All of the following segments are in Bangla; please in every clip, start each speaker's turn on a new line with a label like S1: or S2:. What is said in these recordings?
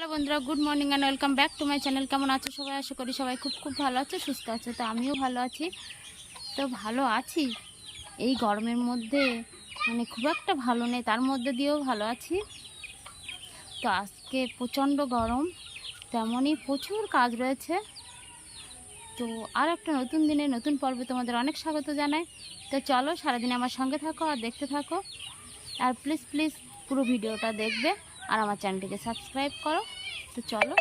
S1: হ্যালো বন্ধুরা good morning and welcome back to my channel কেমন আছো সবাই? আশা করি সবাই খুব খুব ভালো আছে, সুস্থ আছে। তো আমিও ভালো আছি। তো ভালো আছি। এই গরমের মধ্যে মানে খুব একটা ভালো নেই, তার মধ্যে দিয়েও ভালো আছি। তো আজকে প্রচণ্ড গরম, তেমনই প্রচুর কাজ রয়েছে। তো আর একটা নতুন দিনে, নতুন পর্বে তোমাদের অনেক স্বাগত জানাই। তো চলো সারাদিন আমার সঙ্গে থাকো আর দেখতে থাকো। আর প্লিজ প্লিজ পুরো ভিডিওটা দেখবে। আর আমার চ্যানেলটিকে সাবস্ক্রাইব করো। তো চলো।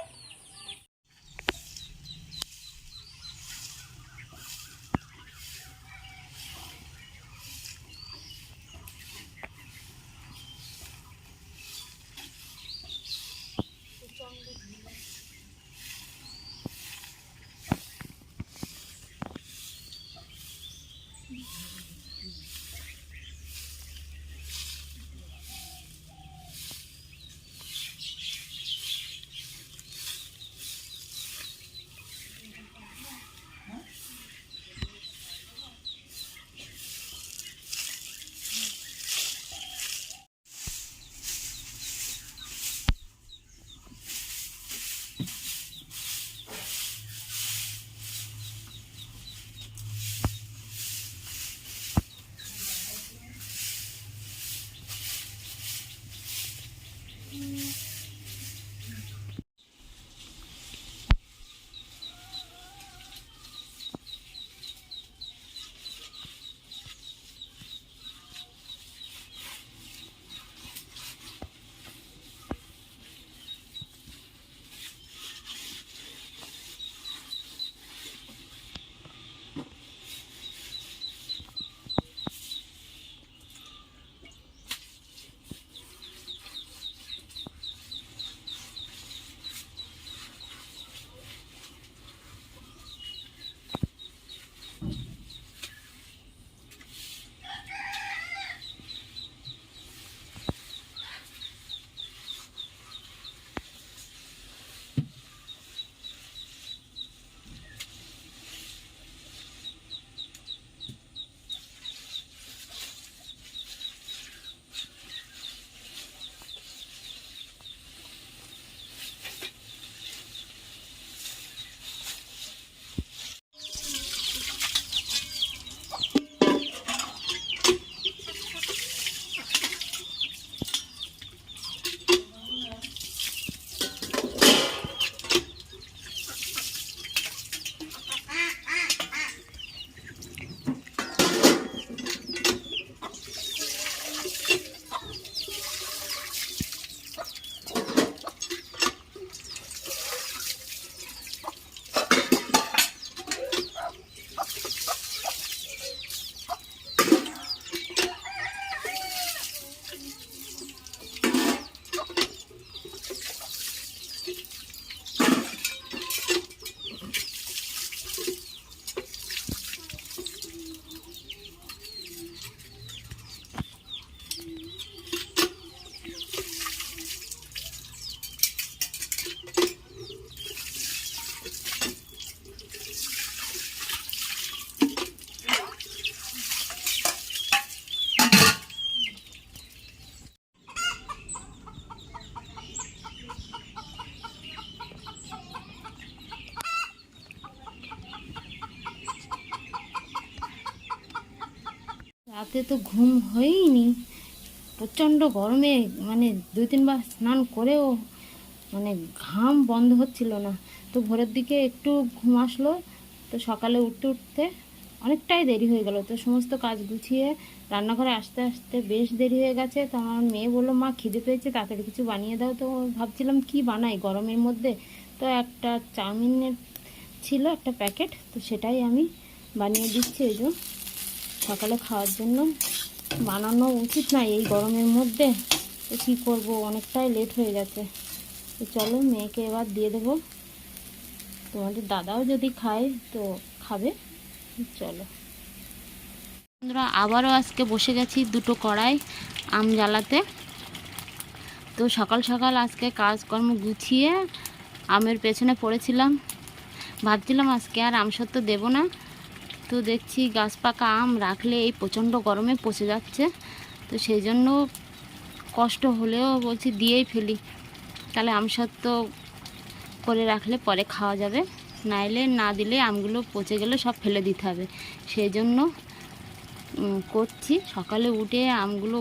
S1: রাতে তো ঘুম হয়ইনি। প্রচণ্ড গরমে মানে দুই তিনবার স্নান করেও মানে ঘাম বন্ধ হচ্ছিল না। তো ভোরের দিকে একটু ঘুম আসলো, তো সকালে উঠতে উঠতে অনেকটাই দেরি হয়ে গেল। তো সমস্ত কাজ গুছিয়ে রান্নাঘরে আসতে আসতে বেশ দেরি হয়ে গেছে। তো আমার মেয়ে বলল, মা, খিদে পেয়েছে, তাড়াতাড়ি কিছু বানিয়ে দাও। তো ভাবছিলাম, কি বানাই গরমের মধ্যে? তো একটা চাউমিনের ছিল, একটা প্যাকেট, তো সেটাই আমি বানিয়ে দিচ্ছি এই যে। সকালে খাওয়ার জন্য বানানো উচিত না এই গরমের মধ্যে। তো কী করব? অনেকটাই লেট হয়ে গেছে। তো চলো মেয়েকে এবার দিয়ে দেবো। তোমাদের দাদাও যদি খায় তো খাবে। চলো। বন্ধুরা, আবারও আজকে বসে গেছি দুটো কড়াই আম জ্বালাতে। তো সকাল সকাল আজকে কাজকর্ম গুছিয়ে আমের পেছনে পড়েছিলাম। ভাবছিলাম আজকে আর আমসত্ব দেবো না। তো দেখছি গাছ পাকা আম রাখলে এই প্রচণ্ড গরমে পচে যাচ্ছে। তো সেই জন্য কষ্ট হলেও বলছি দিয়েই ফেলি। তাহলে আমসত্ব করে রাখলে পরে খাওয়া যাবে। নাইলে না দিলে আমগুলো পচে গেলে সব ফেলে দিতে হবে। সেই জন্য করছি। সকালে উঠে আমগুলো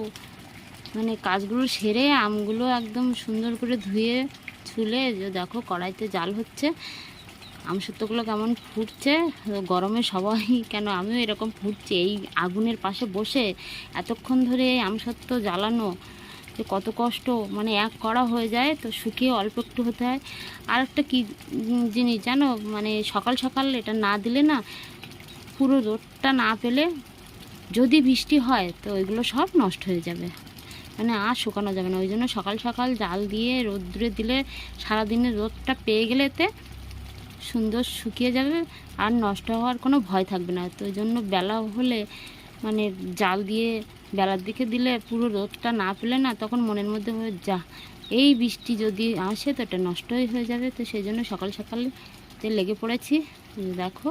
S1: মানে কাজগুলো সেরে আমগুলো একদম সুন্দর করে ধুয়ে, ছুলে দেখো কড়াইতে জাল হচ্ছে। আমসত্ত্বগুলো কেমন ফুটছে? গরমে সবাই কেন আমিও এরকম ফুটছি? এই আগুনের পাশে বসে এতক্ষণ ধরে আমসত্ত্ব জ্বালানো যে কত কষ্ট। মানে এক করা হয়ে যায় তো শুকিয়ে অল্প একটু হতে হয়। আর একটা কী জিনিস জানো? মানে সকাল সকাল এটা না দিলে না পুরো রোদটা না পেলে যদি বৃষ্টি হয় তো এগুলো সব নষ্ট হয়ে যাবে। মানে আর শুকানো যাবে না। ওই জন্য সকাল সকাল জাল দিয়ে রোদ্রে দিলে সারাদিনের রোদটা পেয়ে গেলেতে সুন্দর শুকিয়ে যাবে আর নষ্ট হওয়ার কোনো ভয় থাকবে না। তো জন্য বেলা হলে মানে জাল দিয়ে বেলার দিকে দিলে পুরো রোদটা না পেলে না তখন মনের মধ্যে হয়, যা এই বৃষ্টি যদি আসে তো এটা নষ্টই হয়ে যাবে। তো সেই জন্য সকাল সকালতে লেগে পড়েছি। দেখো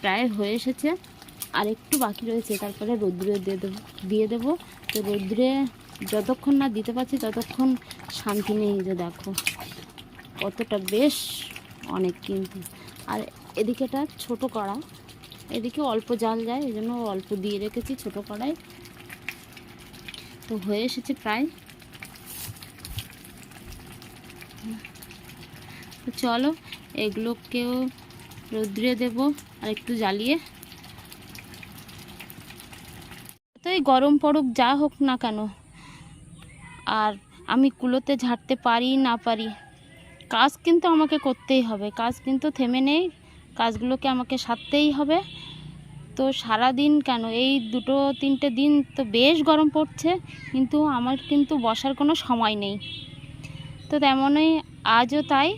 S1: প্রায় হয়ে এসেছে। আর একটু বাকি রয়েছে তারপরে রৌদ্রে দিয়ে দেবো দিয়ে দেবো। তো রৌদ্রে যতক্ষণ না দিতে পারছি ততক্ষণ শান্তি নেই যে দেখো কতটা বেশ অনেক কিন্তু। আর এদিকেটা ছোট কড়া, এদিকে অল্প জাল যায়, এই জন্য অল্প দিয়ে রেখেছি ছোট কড়াই তো হয়ে এসেছে প্রায়। তো চলো, এগুলোকেও রৌদ্রে দেবো আর একটু জ্বালিয়ে। তো এই গরম পড়ুক যা হোক না কেন, আর আমি কুলোতে ঝাড়তে পারি না পারি কাজ কিন্তু আমাকে করতেই হবে। কাজ কিন্তু থেমে নেই। কাজগুলোকে আমাকে সারতেই হবে। তো সারা দিন কেন? এই দুটো, তিনটে দিন তো বেশ গরম পড়ছে, কিন্তু আমার কিন্তু বসার কোনো সময় নেই। তো তেমনই আজও তাই।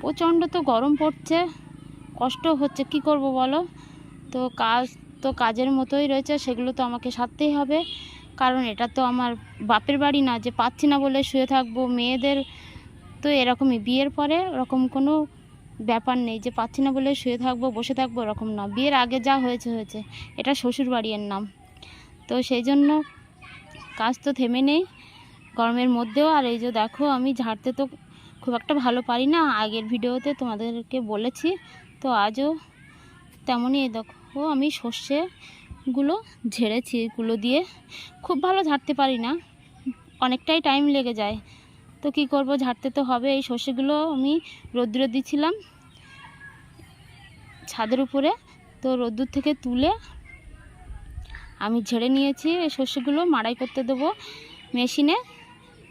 S1: প্রচণ্ড তো গরম পড়ছে। কষ্ট হচ্ছে। কি করব বলো? তো কাজ, তো কাজের মতোই রয়েছে, সেগুলো তো আমাকে সারতেই হবে। কারণ এটা তো আমার বাপের বাড়ি না, যে পাচ্ছি না বলে শুয়ে থাকব। মেয়েদের তো এরকমই বিয়ের পরে ওরকম কোনো ব্যাপার নেই যে পাচ্ছি না বলে শুয়ে থাকব, বসে থাকব ওরকম না। বিয়ের আগে যা হয়েছে হয়েছে। এটা শ্বশুর বাড়ির নাম। তো সেই জন্য কাজ তো থেমে নেই গরমের মধ্যেও। আর এই যে দেখো, আমি ঝাড়তে তো খুব একটা ভালো পারি না। আগের ভিডিওতে তোমাদেরকে বলেছি, তো আজও তেমনই দেখো, আমি সর্ষেগুলো ঝেড়েছি এগুলো দিয়ে। খুব ভালো ঝাড়তে পারি না। অনেকটাই টাইম লেগে যায়। তো কি করব? ঝাড়তে তো হবে। এই সর্ষেগুলো আমি রোদ্রে দিছিলাম ছাদের উপরে। তো রোদ্দুর থেকে তুলে আমি ঝেড়ে নিয়েছি এই সর্ষেগুলো। মাড়াই করতে দেবো মেশিনে।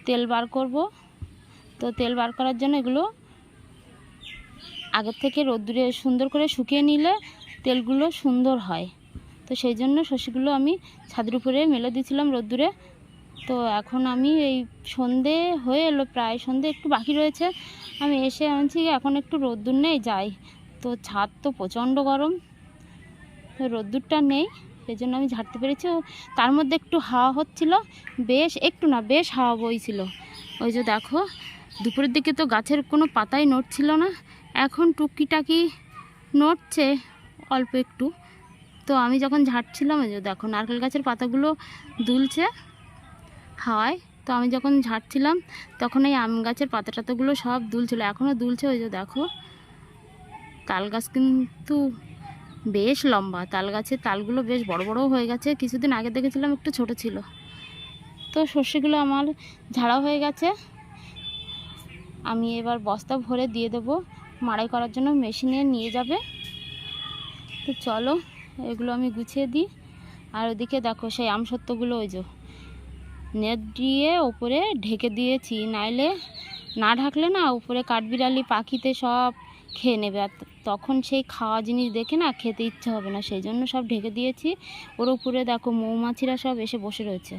S1: তেল বার করব। তো তেল বার করার জন্য এগুলো আগের থেকে রোদ্দুরে সুন্দর করে শুকিয়ে নিলে তেলগুলো সুন্দর হয়। তো সেই জন্য সর্ষেগুলো আমি ছাদের উপরে মেলে দিয়েছিলাম রোদ্দুরে তো এখন আমি এই সন্ধে হয়ে এলো, প্রায় সন্ধে একটু বাকি রয়েছে। আমি এসে আনছি, এখন একটু রোদ্দুর নেই, যাই। তো ছাদ তো প্রচণ্ড গরম রোদ্দুরটা নেই সেই জন্য আমি ঝাড়তে পেরেছি। তার মধ্যে একটু হাওয়া হচ্ছিল, বেশ, একটু না, বেশ হাওয়া বইছিল। ওই যে দেখো, দুপুরের দিকে তো গাছের কোনো পাতাই নড়ছিল না, এখন টুকিটাকি নড়ছে অল্প একটু। তো আমি যখন ঝাড়ছিলাম, ওই যে দেখো, নারকেল গাছের পাতাগুলো দুলছে। হাওয়ায় তো আমি যখন ঝাড়ছিলাম তখন এই আম গাছের পাতা টাতাগুলো সব দুলছিল। এখনও দুলছে ওই যে দেখো। তাল গাছ কিন্তু বেশ লম্বা। তাল গাছের তালগুলো বেশ বড় বড়ও হয়ে গেছে। কিছুদিন আগে দেখেছিলাম একটু ছোট ছিল। তো সর্ষেগুলো আমার ঝাড়া হয়ে গেছে। আমি এবার বস্তা ভরে দিয়ে দেবো। মাড়াই করার জন্য মেশিনে নিয়ে যাবে। তো চলো, এগুলো আমি গুছিয়ে দিই। আর ওদিকে দেখো সেই আমসত্ত্বগুলো ওই যে নেট দিয়ে ওপরে ঢেকে দিয়েছি, নাইলে না ঢাকলে না উপরে কাঠবিড়ালি পাখিতে সব খেয়ে নেবে। আর তখন সেই খাওয়া জিনিস দেখে না খেতে ইচ্ছে হবে না, সেই জন্য সব ঢেকে দিয়েছি। ওর উপরে দেখো মৌমাছিরা সব এসে বসে রয়েছে।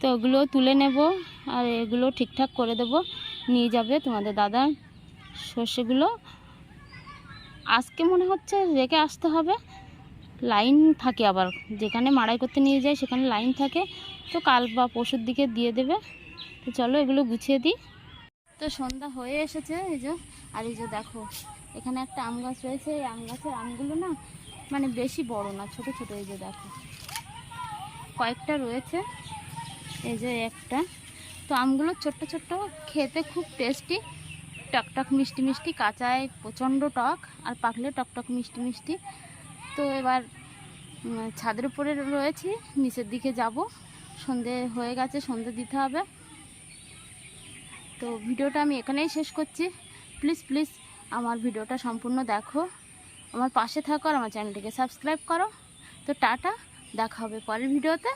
S1: তো ওগুলো তুলে নেব আর এগুলো ঠিকঠাক করে দেব। নিয়ে যাবে তোমাদের দাদা সর্ষেগুলো। আজকে মনে হচ্ছে রেখে আসতে হবে। লাইন থাকে আবার, যেখানে মাড়াই করতে নিয়ে যায় সেখানে লাইন থাকে। তো কাল বা পরশুর দিকে দিয়ে দেবে। তো চলো এগুলো গুছিয়ে দিই। তো সন্ধ্যা হয়ে এসেছে এই যে, আর এই যে দেখো, এখানে একটা আম গাছ রয়েছে। এই আম গাছের আমগুলো না মানে বেশি বড় না, ছোট ছোট এই যে দেখো। কয়েকটা রয়েছে, এই যে একটা। তো আমগুলো ছোট্ট ছোট্ট, খেতে খুব টেস্টি টকটক মিষ্টি মিষ্টি, কাঁচায় প্রচণ্ড টক, আর পাকলে টকটক মিষ্টি মিষ্টি। তো এবার ছাদের উপরে রয়েছি, নিচের দিকে যাব। সন্ধে হয়ে গেছে, সন্ধে দিতে হবে। তো ভিডিওটা আমি এখানেই শেষ করছি। প্লিজ প্লিজ আমার ভিডিওটা সম্পূর্ণ দেখো। আমার পাশে থাকো আর আমার চ্যানেলটিকে সাবস্ক্রাইব করো। তো টাটা, দেখা হবে পরের ভিডিওতে।